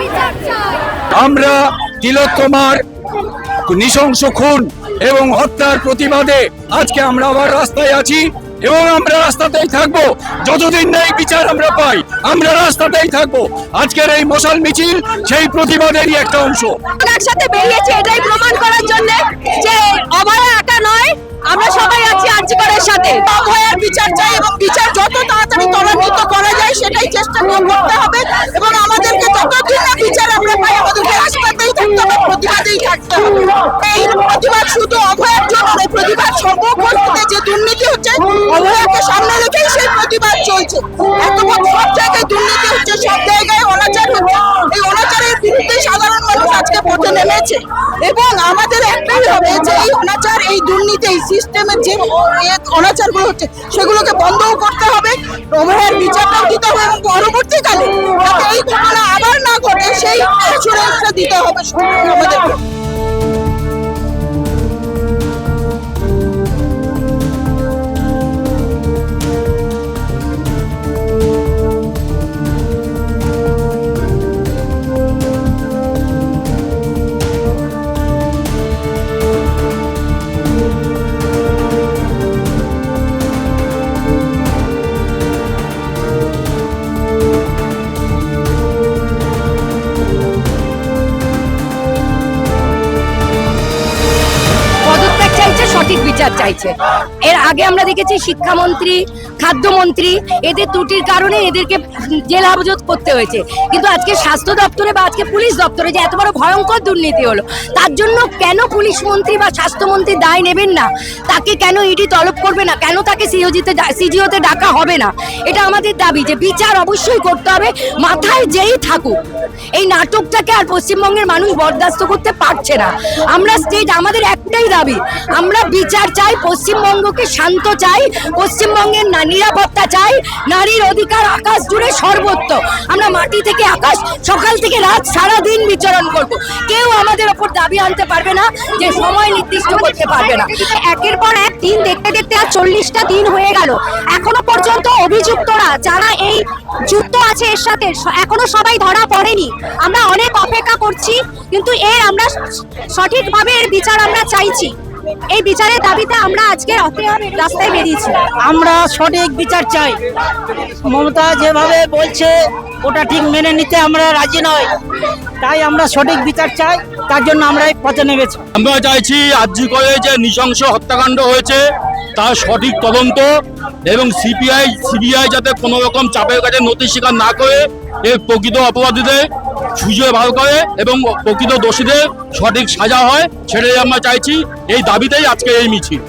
বিচার চাই আমরা তিলোত্তমার নৃশংস খুন এবং হত্যার প্রতিবাদে আজকে আমরা আবার রাস্তায় আছি এবং আমরা রাস্তাতেই থাকব। যতদিন নেই বিচার আমরা পাই, আমরা রাস্তাতেই থাকব। আজকের এই মশাল মিছিল সেই প্রতিবাদেরই একটা অংশ। একসাথে বেরিয়েছি, এটাই প্রমাণ করার জন্য যে অভয়া একা নয়, আমরা সবাই আছি আর্জিকরের সাথে। অভয়ার বিচার চাই এবং বিচার যত তাড়াতাড়ি ত্বরান্বিত করা যায়, সেটাই চেষ্টা করে করতে হবে এবং আমাদেরকে যতদিন না বিচার আমরা পাই আমাদেরকে রাস্তাতেই এই প্রতিবাদ শুধু অভয়ার জন্য নয়, প্রতিবাদ সর্বক্ষণে যে দুর্নীতি হচ্ছে, অভয়াকে সামনে রেখেই সেই চলছে। দুর্নীতি হচ্ছে, সব জায়গায় অনাচার এই অনাচারের বিরুদ্ধে সাধারণ মানুষ আজকে পথে নেমেছে। এবং আমাদের একটাই হবে যে এই অনাচার, এই দুর্নীতি, এই সিস্টেমের যে অনাচারগুলো হচ্ছে, সেগুলোকে বন্ধও করতে হবে। অভয়ের বিচারটাও দিতে হবে এবং পরবর্তীকালে সেই দিতে হবে আমাদেরকে সঠিক বিচার চাইছে। এর আগে আমরা দেখেছি শিক্ষামন্ত্রী, খাদ্যমন্ত্রী, এদের ত্রুটির কারণে এদেরকে জেল হাজত করতে হয়েছে। কিন্তু আজকে স্বাস্থ্য দপ্তরে বা আজকে পুলিশ দপ্তরে যে এত বড় ভয়ঙ্কর দুর্নীতি হলো, তার জন্য কেন পুলিশ মন্ত্রী বা স্বাস্থ্যমন্ত্রী দায় নেবেন না? তাকে কেন ইডি তলব করবে না? কেন তাকে সিওজিতে সিজিওতে ডাকা হবে না? এটা আমাদের দাবি যে বিচার অবশ্যই করতে হবে, মাথায় যেই থাকুক। এই নাটকটাকে আর পশ্চিমবঙ্গের মানুষ বরদাস্ত করতে পারছে না। আমরা স্টেট আমাদের একটাই দাবি, আমরা বিচার চাই, পশ্চিমবঙ্গকে শান্ত চাই, পশ্চিমবঙ্গের নিরাপত্তা চাই, নারীর অধিকার আকাশ জুড়ে সর্বত্র আমরা মাটি থেকে আকাশ, সকাল থেকে রাত সারা দিন বিচরণ করব। কেউ আমাদের ওপর দাবি আনতে পারবে না যে সময় নির্দিষ্ট করতে পারবে না। একের পর এক দিন দেখতে দেখতে আর চল্লিশটা দিন হয়ে গেল। এখনও পর্যন্ত অভিযুক্তরা যারা এই যুক্ত আছে এর সাথে এখনও সবাই ধরা পড়েনি। আমরা অনেক অপেক্ষা করছি কিন্তু এর আমরা সঠিকভাবে এর বিচার আমরা চাইছি। এই বিচারের দাবিতে আমরা আজকে রাস্তায় বেরিয়েছি। আমরা সঠিক বিচার চাই। মমতা যেভাবে বলছে ওটা ঠিক মেনে নিতে আমরা রাজি নয় তাই আমরা সঠিক বিচার চাই তার জন্য আমরা এই পথে নেমেছি। আমরা চাইছি আর্জি করে যে নৃশংস হত্যাকাণ্ড হয়েছে। তার সঠিক তদন্ত এবং সিপিআই, সিবিআই যাতে কোনো রকম চাপের কাছে নথি স্বীকার না করে এর প্রকৃত অপরাধীদের খুঁজে ভালো করে এবং প্রকৃত দোষীদের সঠিক সাজা হয়, সেটাই আমরা চাইছি। এই দাবিতেই আজকে এই মিছিল।